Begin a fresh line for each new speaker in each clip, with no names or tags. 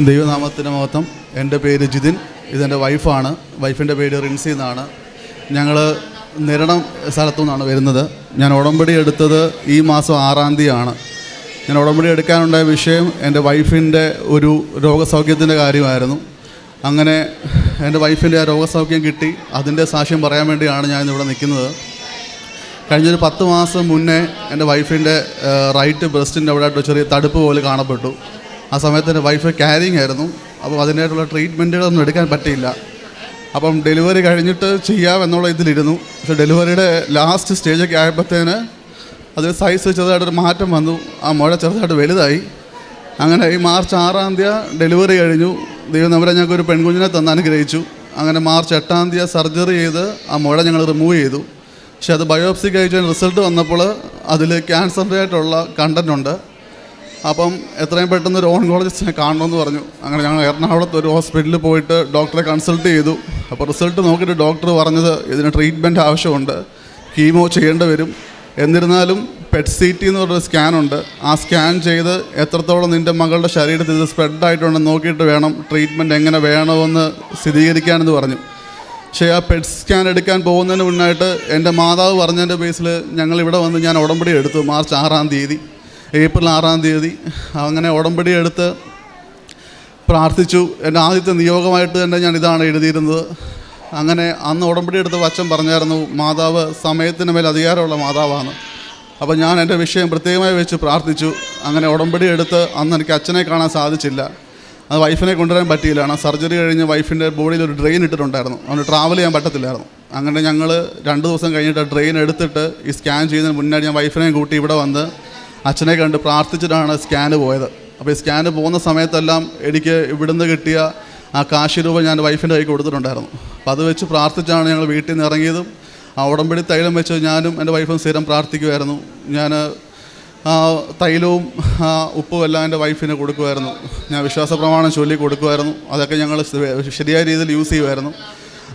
ദൈവനാമത്തിന് മഹത്വം. എന്റെ പേര് ജിതിൻ. ഇതെന്റെ വൈഫാണ്. വൈഫിന്റെ പേര് റിൻസി എന്നാണ്. ഞങ്ങൾ നിരണം സ്ഥലത്തു നിന്നാണ് വരുന്നത്. ഞാൻ ഉടമ്പടി എടുത്തത് ഈ മാസം ആറാം തീയതിയാണ്. ഞാൻ ഉടമ്പടി എടുക്കാനുണ്ടായ വിഷയം എന്റെ വൈഫിന്റെ ഒരു രോഗസൗഖ്യത്തിന്റെ കാര്യമായിരുന്നു. അങ്ങനെ എന്റെ വൈഫിന്റെ ആ രോഗസൗഖ്യം കിട്ടി. അതിന്റെ സാക്ഷ്യം പറയാൻ വേണ്ടിയാണ് ഞാൻ ഇവിടെ നിൽക്കുന്നത്. കഴിഞ്ഞൊരു പത്ത് മാസം മുന്നേ എന്റെ വൈഫിന്റെ റൈറ്റ് ബ്രസ്റ്റിന്റെ അവിടെ ചെറിയ തടുപ്പ് പോലെ കാണപ്പെട്ടു. ആ സമയത്ത് എന്റെ വൈഫ് ക്യാരിങ് ആയിരുന്നു. അപ്പോൾ അതിനായിട്ടുള്ള ട്രീറ്റ്മെന്റുകളൊന്നും എടുക്കാൻ പറ്റിയില്ല. അപ്പം ഡെലിവറി കഴിഞ്ഞിട്ട് ചെയ്യാമെന്നുള്ള ഇതിലിരുന്നു. പക്ഷേ ഡെലിവറിയുടെ ലാസ്റ്റ് സ്റ്റേജൊക്കെ ആയപ്പോഴത്തേന് അതിൽ സൈസ് ചെറുതായിട്ടൊരു മാറ്റം വന്നു. ആ മുഴ ചെറുതായിട്ട് വലുതായി. അങ്ങനെ ഈ മാർച്ച് ആറാം തീയതി ഡെലിവറി കഴിഞ്ഞു. ദൈവം നമ്മളെ ഞങ്ങൾക്ക് ഒരു പെൺകുഞ്ഞിനെ തന്ന് അനുഗ്രഹിച്ചു. അങ്ങനെ മാർച്ച് എട്ടാം തീയതി സർജറി ചെയ്ത് ആ മുഴ ഞങ്ങൾ റിമൂവ് ചെയ്തു. പക്ഷേ അത് ബയോപ്സി കഴിച്ചതിന് റിസൾട്ട് വന്നപ്പോൾ അതിൽ ക്യാൻസറിന്റെ ആയിട്ടുള്ള കണ്ടന്റ് ഉണ്ട്. അപ്പം എത്രയും പെട്ടെന്ന് ഒരു ഓൺകോളജിസ്റ്റിനെ കാണണമെന്ന് പറഞ്ഞു. അങ്ങനെ ഞങ്ങൾ എറണാകുളത്ത് ഒരു ഹോസ്പിറ്റലിൽ പോയിട്ട് ഡോക്ടറെ കൺസൾട്ട് ചെയ്തു. അപ്പോൾ റിസൾട്ട് നോക്കിയിട്ട് ഡോക്ടർ പറഞ്ഞത് ഇതിന് ട്രീറ്റ്മെന്റ് ആവശ്യമുണ്ട്. കീമോ ചെയ്യേണ്ടി വരും. എന്നിരുന്നാലും പെറ്റ് സി ടി എന്ന് പറഞ്ഞൊരു സ്കാനുണ്ട് ആ സ്കാൻ ചെയ്ത് എത്രത്തോളം നിന്റെ മകളുടെ ശരീരത്തിൽ ഇത് സ്പ്രെഡ് ആയിട്ടുണ്ടെന്ന് നോക്കിയിട്ട് വേണം ട്രീറ്റ്മെന്റ് എങ്ങനെ വേണമെന്ന് സ്ഥിരീകരിക്കാനെന്ന് പറഞ്ഞു. പക്ഷേ ആ പെറ്റ് സ്കാൻ എടുക്കാൻ പോകുന്നതിന് മുന്നായിട്ട് എന്റെ മാതാവ് പറഞ്ഞതിന്റെ ബേസിൽ ഞങ്ങൾ ഇവിടെ വന്ന് ഞാൻ ഉടമ്പടി എടുത്തു മാർച്ച് ആറാം തീയതി. ഏപ്രിൽ ആറാം തീയതി അങ്ങനെ ഉടമ്പടി എടുത്ത് പ്രാർത്ഥിച്ചു. എന്റെ ആദ്യത്തെ നിയോഗമായിട്ട് തന്നെ ഞാൻ ഇതാണ് എഴുതിയിരുന്നത്. അങ്ങനെ അന്ന് ഉടമ്പടി എടുത്ത് വച്ചൻ പറഞ്ഞായിരുന്നു മാതാവ് സമയത്തിന് മേൽ അധികാരമുള്ള മാതാവാണ്. അപ്പോൾ ഞാൻ എന്റെ വിഷയം പ്രത്യേകമായി വെച്ച് പ്രാർത്ഥിച്ചു. അങ്ങനെ ഉടമ്പടി എടുത്ത് അന്ന് എനിക്ക് അച്ഛനെ കാണാൻ സാധിച്ചില്ല. അത് വൈഫിനെ കൊണ്ടുവരാൻ പറ്റിയില്ല. സർജറി കഴിഞ്ഞ് വൈഫിന്റെ ബോഡിയിൽ ഒരു ഡ്രെയിൻ ഇട്ടിട്ടുണ്ടായിരുന്നു. അവന് ട്രാവൽ ചെയ്യാൻ പറ്റത്തില്ലായിരുന്നു. അങ്ങനെ ഞങ്ങൾ രണ്ട് ദിവസം കഴിഞ്ഞിട്ട് ഡ്രെയിൻ എടുത്തിട്ട് ഈ സ്കാൻ ചെയ്യുന്നതിന് മുന്നേ ഞാൻ വൈഫിനെയും കൂട്ടി ഇവിടെ വന്ന് അച്ഛനെ കണ്ട് പ്രാർത്ഥിച്ചിട്ടാണ് സ്കാന് പോയത്. അപ്പോൾ ഈ സ്കാന് പോകുന്ന സമയത്തെല്ലാം എനിക്ക് ഇവിടുന്ന് കിട്ടിയ ആ കാശ് രൂപ ഞാൻ വൈഫിന്റെ കൈ കൊടുത്തിട്ടുണ്ടായിരുന്നു. അപ്പോൾ അത് വെച്ച് പ്രാർത്ഥിച്ചാണ് ഞങ്ങൾ വീട്ടിൽ നിന്ന് ഇറങ്ങിയതും ആ ഉടമ്പടി തൈലം വെച്ച് ഞാനും എന്റെ വൈഫും സ്ഥിരം പ്രാർത്ഥിക്കുമായിരുന്നു ഞാൻ തൈലവും ഉപ്പും എല്ലാം എന്റെ വൈഫിന് കൊടുക്കുമായിരുന്നു ഞാൻ വിശ്വാസ പ്രമാണം ചൊല്ലി കൊടുക്കുമായിരുന്നു അതൊക്കെ ഞങ്ങൾ ശരിയായ രീതിയിൽ യൂസ് ചെയ്യുമായിരുന്നു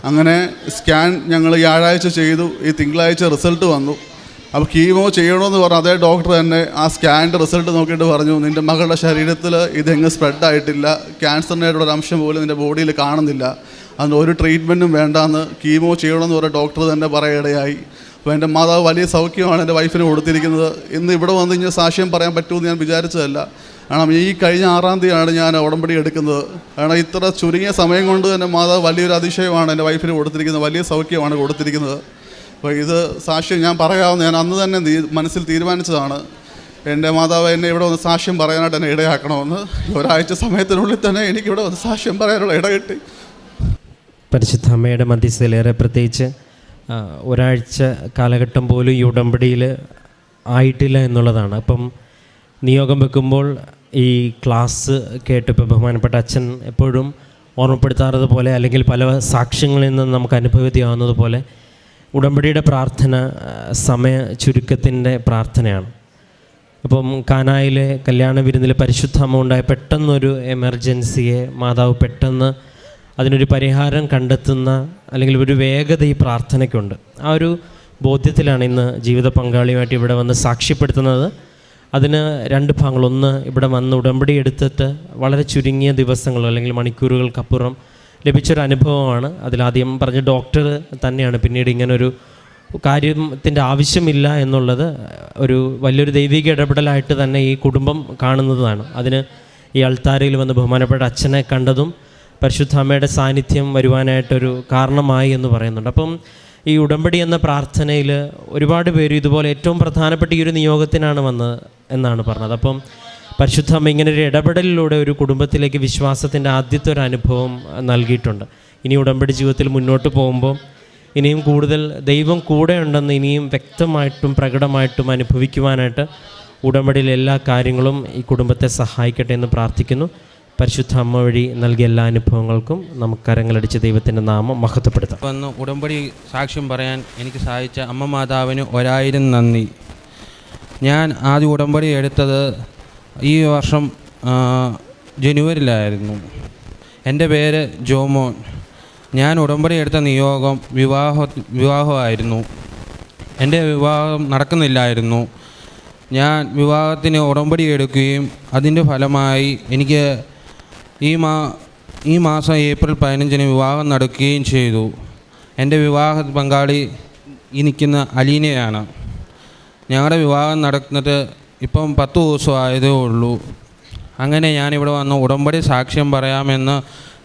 അങ്ങനെ സ്കാൻ ഞങ്ങൾ വ്യാഴാഴ്ച ചെയ്തു. ഈ തിങ്കളാഴ്ച റിസൾട്ട് വന്നു. അപ്പോൾ കീമോ ചെയ്യണമെന്ന് പറഞ്ഞു അതേ ഡോക്ടർ തന്നെ ആ സ്കാനിന്റെ റിസൾട്ട് നോക്കിയിട്ട് പറഞ്ഞു നിന്റെ മകളുടെ ശരീരത്തിൽ ഇതെങ്ങ് സ്പ്രെഡ് ആയിട്ടില്ല. ക്യാൻസറിനായിട്ടുള്ള ഒരു അംശം പോലും നിന്റെ ബോഡിയിൽ കാണുന്നില്ല. അതിന്റെ ഒരു ട്രീറ്റ്മെന്റും വേണ്ടാന്ന് കീമോ ചെയ്യണമെന്ന് പറഞ്ഞ ഡോക്ടർ തന്നെ പറയിടയായി അപ്പോൾ എന്റെ മാതാവ് വലിയ സൗഖ്യമാണ് എന്റെ വൈഫിന് കൊടുത്തിരിക്കുന്നത്. ഇന്ന് ഇവിടെ വന്ന് ഇങ്ങനെ സാക്ഷ്യം പറയാൻ പറ്റുമെന്ന് ഞാൻ വിചാരിച്ചതല്ല. കാരണം ഈ കഴിഞ്ഞ ആറാം തീയതിയാണ് ഞാൻ ഉടമ്പടി എടുക്കുന്നത്. കാരണം ഇത്ര ചുരുങ്ങിയ സമയം കൊണ്ട് തന്നെ മാതാവ് വലിയൊരു അതിശയമാണ് എന്റെ വൈഫിന് കൊടുത്തിരിക്കുന്നത്. വലിയ സൗഖ്യമാണ് കൊടുത്തിരിക്കുന്നത്. അപ്പോൾ ഇത് സാക്ഷ്യം ഞാൻ പറയാവുന്ന ഞാൻ അന്ന് തന്നെ മനസ്സിൽ തീരുമാനിച്ചതാണ്. എന്റെ മാതാവ് എന്നെ ഇവിടെ വന്ന് സാക്ഷ്യം പറയാനായിട്ട് എന്നെ ഇടയാക്കണമെന്ന്. ഒരാഴ്ച സമയത്തിനുള്ളിൽ തന്നെ എനിക്കിവിടെ വന്ന് സാക്ഷ്യം പറയാനുള്ള ഇട കിട്ടി.
പരിശുദ്ധ അമ്മയുടെ മധ്യസ്ഥയിലേറെ പ്രത്യേകിച്ച് ഒരാഴ്ച കാലഘട്ടം പോലും ഈ ഉടമ്പടിയിൽ ആയിട്ടില്ല എന്നുള്ളതാണ്. അപ്പം നിയോഗം വെക്കുമ്പോൾ ഈ ക്ലാസ് കേട്ട് ഇപ്പോൾ ബഹുമാനപ്പെട്ട അച്ഛൻ എപ്പോഴും ഓർമ്മപ്പെടുത്താറത് പോലെ അല്ലെങ്കിൽ പല സാക്ഷ്യങ്ങളിൽ നിന്ന് നമുക്ക് അനുഭവത്തിയാവുന്നത് പോലെ ഉടമ്പടിയുടെ പ്രാർത്ഥന സമയ ചുരുക്കത്തിന്റെ പ്രാർത്ഥനയാണ്. അപ്പം കാനായിലെ കല്യാണ വിരുന്നിൽ പരിശുദ്ധ അമ്മ ഉണ്ടായ പെട്ടെന്നൊരു എമർജൻസിയെ മാതാവ് പെട്ടെന്ന് അതിനൊരു പരിഹാരം കണ്ടെത്തുന്ന അല്ലെങ്കിൽ ഒരു വേഗത ഈ പ്രാർത്ഥനയ്ക്കുണ്ട്. ആ ഒരു ബോധ്യത്തിലാണ് ഇന്ന് ജീവിത പങ്കാളിയുമായിട്ട് ഇവിടെ വന്ന് സാക്ഷ്യപ്പെടുത്തുന്നത്. അതിന് രണ്ട് ഭാഗങ്ങൾ. ഒന്ന് ഇവിടെ വന്ന് ഉടമ്പടി എടുത്തിട്ട് വളരെ ചുരുങ്ങിയ ദിവസങ്ങൾ അല്ലെങ്കിൽ മണിക്കൂറുകൾക്കപ്പുറം ലഭിച്ചൊരു അനുഭവമാണ് അതിലാദ്യം പറഞ്ഞ ഡോക്ടർ തന്നെയാണ്. പിന്നീട് ഇങ്ങനൊരു കാര്യത്തിന്റെ ആവശ്യമില്ല എന്നുള്ളത് ഒരു വലിയൊരു ദൈവിക ഇടപെടലായിട്ട് തന്നെ ഈ കുടുംബം കാണുന്നതാണ്. അതിന് ഈ അൾത്താരയിൽ വന്ന് ബഹുമാനപ്പെട്ട അച്ഛനെ കണ്ടതും പരിശുദ്ധ അമ്മയുടെ സാന്നിധ്യം വരുവാനായിട്ടൊരു കാരണമായി എന്ന് പറയുന്നുണ്ട്. അപ്പം ഈ ഉടമ്പടി എന്ന പ്രാർത്ഥനയിൽ ഒരുപാട് പേര് ഇതുപോലെ ഏറ്റവും പ്രധാനപ്പെട്ട ഈ ഒരു നിയോഗത്തിനാണ് വന്നത് എന്നാണ് പറഞ്ഞത്. അപ്പം പരിശുദ്ധ ഇങ്ങനെ ഒരു ഇടപെടലിലൂടെ ഒരു കുടുംബത്തിലേക്ക് വിശ്വാസത്തിന്റെ ആദ്യത്തെ ഒരു അനുഭവം നൽകിയിട്ടുണ്ട്. ഇനി ഉടമ്പടി ജീവിതത്തിൽ മുന്നോട്ട് പോകുമ്പോൾ ഇനിയും കൂടുതൽ ദൈവം കൂടെ ഉണ്ടെന്ന് ഇനിയും വ്യക്തമായിട്ടും പ്രകടമായിട്ടും അനുഭവിക്കുവാനായിട്ട് ഉടമ്പടിയിലെ എല്ലാ കാര്യങ്ങളും ഈ കുടുംബത്തെ സഹായിക്കട്ടെ എന്ന് പ്രാർത്ഥിക്കുന്നു. പരിശുദ്ധ അമ്മ വഴി നൽകിയ എല്ലാ അനുഭവങ്ങൾക്കും നമുക്ക് കരങ്ങളടിച്ച് ദൈവത്തിന്റെ നാമം മഹത്വപ്പെടുത്താം.
വന്ന് ഉടമ്പടി സാക്ഷ്യം പറയാൻ എനിക്ക് സഹായിച്ച അമ്മ മാതാവിന് ഒരായിരം നന്ദി. ഞാൻ ആദ്യം ഉടമ്പടി എടുത്തത് ഈ വർഷം ജനുവരിയിലായിരുന്നു. എന്റെ പേര് ജോമോൻ. ഞാൻ ഉടമ്പടി എടുത്ത നിയോഗം വിവാഹ വിവാഹമായിരുന്നു. എന്റെ വിവാഹം നടക്കുന്നില്ലായിരുന്നു. ഞാൻ വിവാഹത്തിന് ഉടമ്പടി എടുക്കുകയും അതിന്റെ ഫലമായി എനിക്ക് ഈ മാ ഈ മാസം ഏപ്രിൽ പതിനഞ്ചിന് വിവാഹം നടക്കുകയും ചെയ്തു. എന്റെ വിവാഹ പങ്കാളി ഈ നിൽക്കുന്ന അലീനയാണ്. ഞങ്ങളുടെ വിവാഹം നടക്കുന്നത് ഇപ്പം പത്ത് ദിവസമായതേ ഉള്ളൂ. അങ്ങനെ ഞാനിവിടെ വന്ന് ഉടമ്പടി സാക്ഷ്യം പറയാമെന്ന്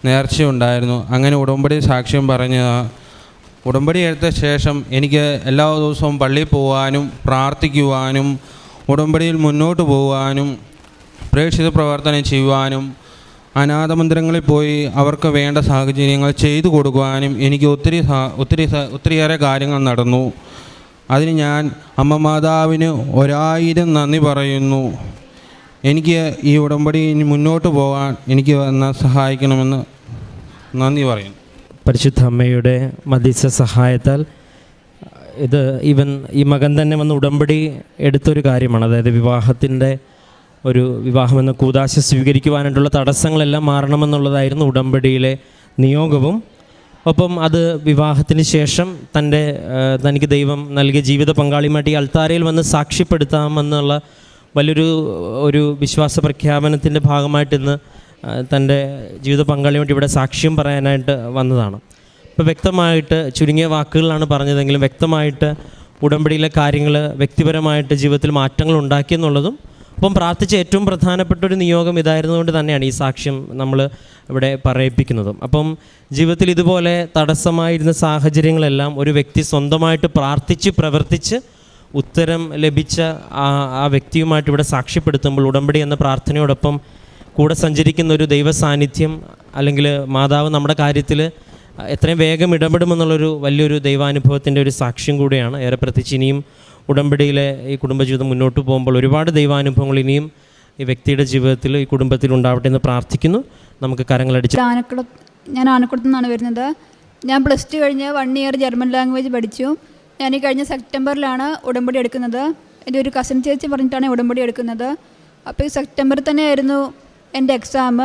നേർച്ചയുണ്ടായിരുന്നു അങ്ങനെ ഉടമ്പടി സാക്ഷ്യം പറഞ്ഞ ഉടമ്പടി എടുത്ത ശേഷം എനിക്ക് എല്ലാ ദിവസവും പള്ളിയിൽ പോകാനും പ്രാർത്ഥിക്കുവാനും ഉടമ്പടിയിൽ മുന്നോട്ട് പോകാനും പ്രേക്ഷിത പ്രവർത്തനം ചെയ്യുവാനും അനാഥമന്ദിരങ്ങളിൽ പോയി അവർക്ക് വേണ്ട സാഹചര്യങ്ങൾ ചെയ്തു കൊടുക്കുവാനും എനിക്ക് ഒത്തിരി ഒത്തിരി ഒത്തിരിയേറെ കാര്യങ്ങൾ നടന്നു. അതിന് ഞാൻ അമ്മ മാതാവിന് ഒരായിരം നന്ദി പറയുന്നു. എനിക്ക് ഈ ഉടമ്പടി ഇനി മുന്നോട്ട് പോകാൻ എനിക്ക് എന്നാൽ സഹായിക്കണമെന്ന് നന്ദി പറയുന്നു.
പരിശുദ്ധ അമ്മയുടെ മധ്യസ്ഥ സഹായത്താൽ ഇത് ഇവൻ ഈ മകൻ തന്നെ വന്ന് ഉടമ്പടി എടുത്തൊരു കാര്യമാണ്. അതായത് വിവാഹത്തിന്റെ ഒരു വിവാഹമെന്ന കൂതാശ സ്വീകരിക്കുവാനായിട്ടുള്ള തടസ്സങ്ങളെല്ലാം മാറണമെന്നുള്ളതായിരുന്നു ഉടമ്പടിയിലെ നിയോഗവും. ഒപ്പം അത് വിവാഹത്തിന് ശേഷം തന്റെ തനിക്ക് ദൈവം നൽകിയ ജീവിത പങ്കാളിയുമായിട്ട് ഈ അൾത്താരയിൽ വന്ന് സാക്ഷ്യപ്പെടുത്താമെന്നുള്ള വലിയൊരു ഒരു വിശ്വാസ പ്രഖ്യാപനത്തിന്റെ ഭാഗമായിട്ട് ഇന്ന് തന്റെ ജീവിത പങ്കാളിയുമായിട്ട് ഇവിടെ സാക്ഷ്യം പറയാനായിട്ട് വന്നതാണ്. ഇപ്പോൾ വ്യക്തമായിട്ട് ചുരുങ്ങിയ വാക്കുകളിലാണ് പറഞ്ഞതെങ്കിലും വ്യക്തമായിട്ട് ഉടമ്പടിയിലെ കാര്യങ്ങൾ വ്യക്തിപരമായിട്ട് ജീവിതത്തിൽ മാറ്റങ്ങൾ ഉണ്ടാക്കിയെന്നുള്ളതും അപ്പം പ്രാർത്ഥിച്ച ഏറ്റവും പ്രധാനപ്പെട്ട ഒരു നിയോഗം ഇതായിരുന്നുകൊണ്ട് തന്നെയാണ് ഈ സാക്ഷ്യം നമ്മൾ ഇവിടെ പറയിപ്പിക്കുന്നതും. അപ്പം ജീവിതത്തിൽ ഇതുപോലെ തടസ്സമായിരുന്ന സാഹചര്യങ്ങളെല്ലാം ഒരു വ്യക്തി സ്വന്തമായിട്ട് പ്രാർത്ഥിച്ച് പ്രവർത്തിച്ച് ഉത്തരം ലഭിച്ച ആ ആ വ്യക്തിയുമായിട്ട് ഇവിടെ സാക്ഷ്യപ്പെടുത്തുമ്പോൾ ഉടമ്പടി എന്ന പ്രാർത്ഥനയോടൊപ്പം കൂടെ സഞ്ചരിക്കുന്ന ഒരു ദൈവ സാന്നിധ്യം അല്ലെങ്കിൽ മാതാവ് നമ്മുടെ കാര്യത്തിൽ എത്രയും വേഗം ഇടപെടുമെന്നുള്ളൊരു വലിയൊരു ദൈവാനുഭവത്തിന്റെ ഒരു സാക്ഷ്യം കൂടിയാണ്. ഏറെ പ്രത്യേകിച്ച് ഇനിയും ഉടമ്പടിയിലെ ഈ കുടുംബജീവിതം മുന്നോട്ട് പോകുമ്പോൾ ഒരുപാട് ദൈവാനുഭവങ്ങൾ ഇനിയും ഈ വ്യക്തിയുടെ ജീവിതത്തിൽ ഈ കുടുംബത്തിൽ ഉണ്ടാവട്ടെ എന്ന് പ്രാർത്ഥിക്കുന്നു. നമുക്ക് കരങ്ങളടിച്ച്
ആനക്കുളം ഞാൻ ആനക്കുളത്തു നിന്നാണ് വരുന്നത്. ഞാൻ പ്ലസ് ടു കഴിഞ്ഞ് വൺ ഇയർ ജർമ്മൻ ലാംഗ്വേജ് പഠിച്ചു. ഞാൻ ഈ കഴിഞ്ഞ സെപ്റ്റംബറിലാണ് ഉടമ്പടി എടുക്കുന്നത്. എന്റെ ഒരു കസിൻ ചേച്ചി പറഞ്ഞിട്ടാണ് ഉടമ്പടി എടുക്കുന്നത്. അപ്പോൾ ഈ സെപ്റ്റംബറിൽ തന്നെയായിരുന്നു എന്റെ എക്സാം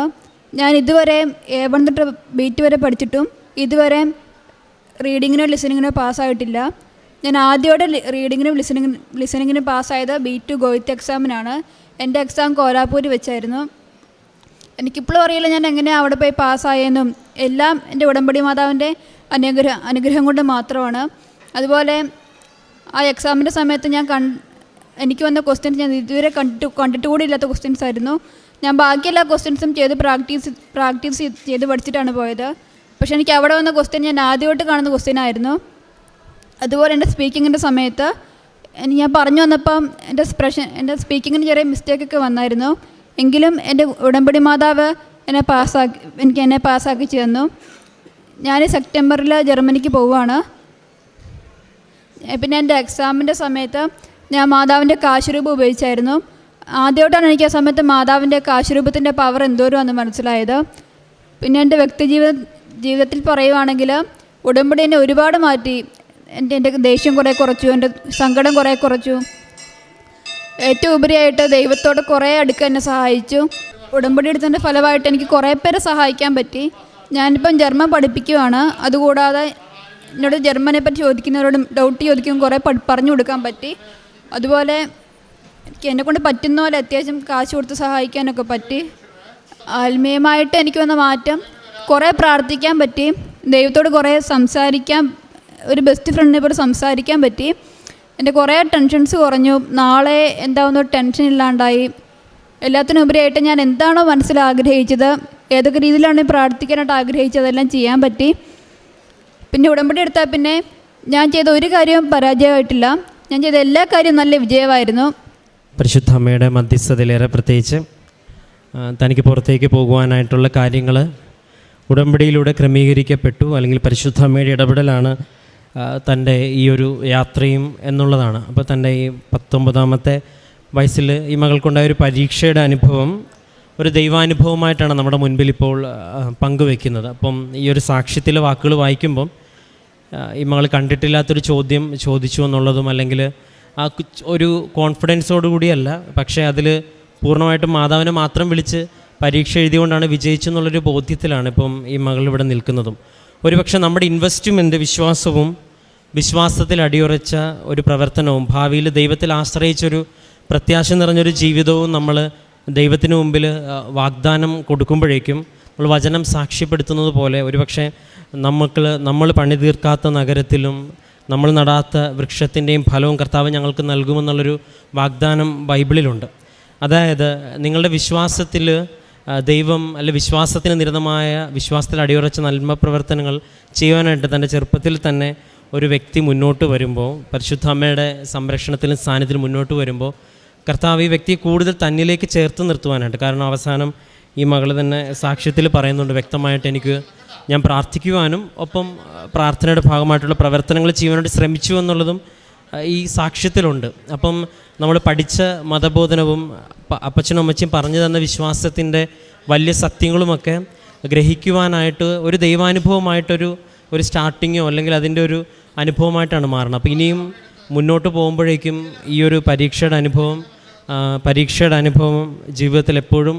ഞാൻ ഇതുവരെ എ വൺ തൊട്ട് ബി ടു വരെ പഠിച്ചിട്ടും ഇതുവരെ റീഡിങ്ങിനോ ലിസണിങ്ങിനോ പാസ്സായിട്ടില്ല ഞാൻ ആദ്യമായിട്ട് റീഡിങ്ങിനും ലിസണിങ് ലിസണിങ്ങിനും പാസ്സായത് ബി ടു ഗോയിത്ത് എക്സാമിനാണ് എന്റെ എക്സാം കോലാപ്പൂർ വെച്ചായിരുന്നു. എനിക്കിപ്പോഴും അറിയില്ല ഞാൻ എങ്ങനെയാണ് അവിടെ പോയി പാസ്സായെന്നും. എല്ലാം എന്റെ ഉടമ്പടി മാതാവിന്റെ അനുഗ്രഹ അനുഗ്രഹം കൊണ്ട് മാത്രമാണ്. അതുപോലെ ആ എക്സാമിന്റെ സമയത്ത് ഞാൻ കൺ എനിക്ക് വന്ന ക്വസ്റ്റ്യൻസ് ഞാൻ ഇതുവരെ കണ്ടിട്ട് കണ്ടിട്ട് കൂടി ഇല്ലാത്ത ക്വസ്റ്റ്യൻസ് ആയിരുന്നു. ഞാൻ ബാക്കി എല്ലാ ക്വസ്റ്റ്യൻസും ചെയ്ത് പ്രാക്ടീസ് പ്രാക്ടീസ് ചെയ്ത് പഠിച്ചിട്ടാണ് പോയത്. പക്ഷേ എനിക്ക് അവിടെ വന്ന ക്വസ്റ്റ്യൻ ഞാൻ ആദ്യമായിട്ട് കാണുന്ന ക്വസ്റ്റ്യൻ ആയിരുന്നു. അതുപോലെ എന്റെ സ്പീക്കിങ്ങിന്റെ സമയത്ത് ഞാൻ പറഞ്ഞു വന്നപ്പം എന്റെ എക്സ്പ്രഷൻ എന്റെ സ്പീക്കിങ്ങിന് ചെറിയ മിസ്റ്റേക്കൊക്കെ വന്നായിരുന്നു. എങ്കിലും എന്റെ ഉടമ്പടി മാതാവ് എന്നെ പാസ്സാക്കി എനിക്ക് എന്നെ പാസ്സാക്കി തന്നു ഞാൻ സെപ്റ്റംബറിൽ ജർമ്മനിക്ക് പോവുകയാണ്. പിന്നെ എന്റെ എക്സാമിന്റെ സമയത്ത് ഞാൻ മാതാവിന്റെ കാശുരൂപം ഉപയോഗിച്ചായിരുന്നു. ആദ്യമായിട്ടാണ് എനിക്ക് ആ സമയത്ത് മാതാവിന്റെ കാശുരൂപത്തിന്റെ പവർ എന്തോരമാണെന്ന് മനസ്സിലായത്. പിന്നെ എന്റെ വ്യക്തിജീവിത ജീവിതത്തിൽ പറയുവാണെങ്കിൽ ഉടമ്പടി എന്നെ ഒരുപാട് മാറ്റി. എന്റെ എന്റെ ദേഷ്യം കുറേ കുറച്ചു എന്റെ സങ്കടം കുറേ കുറച്ചു. ഏറ്റവും ഉപരിയായിട്ട് ദൈവത്തോട് കുറേ അടുക്കാൻ എന്നെ സഹായിച്ചു. ഉടമ്പടി എടുത്തതിന്റെ ഫലമായിട്ട് എനിക്ക് കുറേ പേരെ സഹായിക്കാൻ പറ്റി. ഞാനിപ്പം ജർമ്മൻ പഠിപ്പിക്കുവാണ്. അതുകൂടാതെ എന്നോട് ജർമ്മനെ പറ്റി ചോദിക്കുന്നവരോടും ഡൗട്ട് ചോദിക്കും കുറേ പറഞ്ഞു കൊടുക്കാൻ പറ്റി. അതുപോലെ എനിക്ക് എന്നെക്കൊണ്ട് പറ്റുന്ന പോലെ അത്യാവശ്യം കാശ് കൊടുത്ത് സഹായിക്കാനൊക്കെ പറ്റി. ആത്മീയമായിട്ട് എനിക്ക് വന്ന മാറ്റം കുറേ പ്രാർത്ഥിക്കാൻ പറ്റി. ദൈവത്തോട് കുറേ സംസാരിക്കാൻ ഒരു ബെസ്റ്റ് ഫ്രണ്ടിനെ പോലെ സംസാരിക്കാൻ പറ്റി. എന്റെ കുറേ ടെൻഷൻസ് കുറഞ്ഞു. നാളെ എന്താവുന്ന? ടെൻഷൻ ഇല്ലാണ്ടായി. എല്ലാത്തിനും ഉപരിയായിട്ട് ഞാൻ എന്താണോ മനസ്സിൽ ആഗ്രഹിച്ചത് ഏതൊക്കെ രീതിയിലാണ് പ്രാർത്ഥിക്കാനായിട്ട് ആഗ്രഹിച്ചത് അതെല്ലാം ചെയ്യാൻ പറ്റി. പിന്നെ ഉടമ്പടി എടുത്താൽ പിന്നെ ഞാൻ ചെയ്ത ഒരു കാര്യവും പരാജയമായിട്ടില്ല. ഞാൻ ചെയ്ത എല്ലാ കാര്യവും നല്ല വിജയമായിരുന്നു.
പരിശുദ്ധ അമ്മയുടെ മധ്യസ്ഥതയിലേറെ പ്രത്യേകിച്ച് തനിക്ക് പുറത്തേക്ക് പോകുവാനായിട്ടുള്ള കാര്യങ്ങൾ ഉടമ്പടിയിലൂടെ ക്രമീകരിക്കപ്പെട്ടു. അല്ലെങ്കിൽ പരിശുദ്ധ അമ്മയുടെ ഇടപെടലാണ് തന്റെ ഈ ഒരു യാത്രയും എന്നുള്ളതാണ്. അപ്പോൾ തന്റെ ഈ പത്തൊമ്പതാമത്തെ വയസ്സിൽ ഈ മകൾക്കുണ്ടായ ഒരു പരീക്ഷയുടെ അനുഭവം ഒരു ദൈവാനുഭവമായിട്ടാണ് നമ്മുടെ മുൻപിൽ ഇപ്പോൾ പങ്കുവെക്കുന്നത്. അപ്പം ഈ ഒരു സാക്ഷ്യത്തിലെ വാക്കുകൾ വായിക്കുമ്പം ഈ മകൾ കണ്ടിട്ടില്ലാത്തൊരു ചോദ്യം ചോദിച്ചു എന്നുള്ളതും അല്ലെങ്കിൽ ആ ഒരു കോൺഫിഡൻസോടുകൂടിയല്ല പക്ഷേ അതിൽ പൂർണമായിട്ടും മാതാവിനെ മാത്രം വിളിച്ച് പരീക്ഷ എഴുതിയുകൊണ്ടാണ് വിജയിച്ചെന്നുള്ളൊരു ബോധ്യത്തിലാണ് ഇപ്പം ഈ മകൾ ഇവിടെ നിൽക്കുന്നതും. ഒരുപക്ഷെ നമ്മുടെ ഇൻവെസ്റ്റ്മെന്റ് വിശ്വാസവും വിശ്വാസത്തിൽ അടിയുറച്ച ഒരു പ്രവർത്തനവും ഭാവിയിൽ ദൈവത്തിൽ ആശ്രയിച്ചൊരു പ്രത്യാശ നിറഞ്ഞൊരു ജീവിതവും നമ്മൾ ദൈവത്തിന് മുമ്പിൽ വാഗ്ദാനം കൊടുക്കുമ്പോഴേക്കും നമ്മൾ വചനം സാക്ഷ്യപ്പെടുത്തുന്നത് പോലെ ഒരുപക്ഷെ നമുക്ക് നമ്മൾ പണി തീർക്കാത്ത നഗരത്തിലും നമ്മൾ നടാത്ത വൃക്ഷത്തിന്റെയും ഫലവും കർത്താവ് ഞങ്ങൾക്ക് നൽകുമെന്നുള്ളൊരു വാഗ്ദാനം ബൈബിളിലുണ്ട്. അതായത് നിങ്ങളുടെ വിശ്വാസത്തിൽ ദൈവം അല്ലെ വിശ്വാസത്തിന് നിരതമായ വിശ്വാസത്തിൽ അടിയുറച്ച നന്മ പ്രവർത്തനങ്ങൾ ചെയ്യുവാനായിട്ട് തന്റെ ചെറുപ്പത്തിൽ തന്നെ ഒരു വ്യക്തി മുന്നോട്ട് വരുമ്പോൾ പരിശുദ്ധ അമ്മയുടെ സംരക്ഷണത്തിലും സാന്നിധ്യത്തിലും മുന്നോട്ട് വരുമ്പോൾ കർത്താവ് ഈ വ്യക്തിയെ കൂടുതൽ തന്നിലേക്ക് ചേർത്ത് നിർത്തുവാനായിട്ട്. കാരണം അവസാനം ഈ മകൾ തന്നെ സാക്ഷ്യത്തിൽ പറയുന്നുണ്ട് വ്യക്തമായിട്ട് എനിക്ക് ഞാൻ പ്രാർത്ഥിക്കുവാനും ഒപ്പം പ്രാർത്ഥനയുടെ ഭാഗമായിട്ടുള്ള പ്രവർത്തനങ്ങൾ ചെയ്യുവാനായിട്ട് ശ്രമിച്ചു എന്നുള്ളതും ഈ സാക്ഷ്യത്തിലുണ്ട്. അപ്പം നമ്മൾ പഠിച്ച മതബോധനവും അപ്പച്ചനും അമ്മച്ചയും പറഞ്ഞു തന്ന വിശ്വാസത്തിന്റെ വലിയ സത്യങ്ങളുമൊക്കെ ഗ്രഹിക്കുവാനായിട്ട് ഒരു ദൈവാനുഭവമായിട്ടൊരു ഒരു സ്റ്റാർട്ടിങ്ങോ അല്ലെങ്കിൽ അതിന്റെ ഒരു അനുഭവമായിട്ടാണ് മാറുന്നത് അപ്പോൾ ഇനിയും മുന്നോട്ട് പോകുമ്പോഴേക്കും ഈ ഒരു പരീക്ഷയുടെ അനുഭവം പരീക്ഷയുടെ അനുഭവം ജീവിതത്തിൽ എപ്പോഴും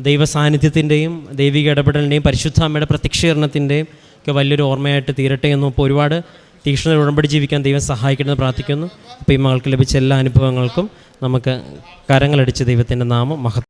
ദൈവ സാന്നിധ്യത്തിന്റെയും ദൈവിക ഇടപെടലിന്റെയും പരിശുദ്ധ അമ്മയുടെ പ്രത്യക്ഷീകരണത്തിന്റെയും ഒക്കെ വലിയൊരു ഓർമ്മയായിട്ട് തീരട്ടെ എന്നും ഇപ്പോൾ ഒരുപാട് തീക്ഷ്ണ ഉടമ്പടി ജീവിക്കാൻ ദൈവം സഹായിക്കണമെന്ന് പ്രാർത്ഥിക്കുന്നു. അപ്പോൾ ഈ മകൾക്ക് ലഭിച്ച എല്ലാ അനുഭവങ്ങൾക്കും നമുക്ക് കരങ്ങളടിച്ച് ദൈവത്തിന്റെ നാമം മഹത്വം.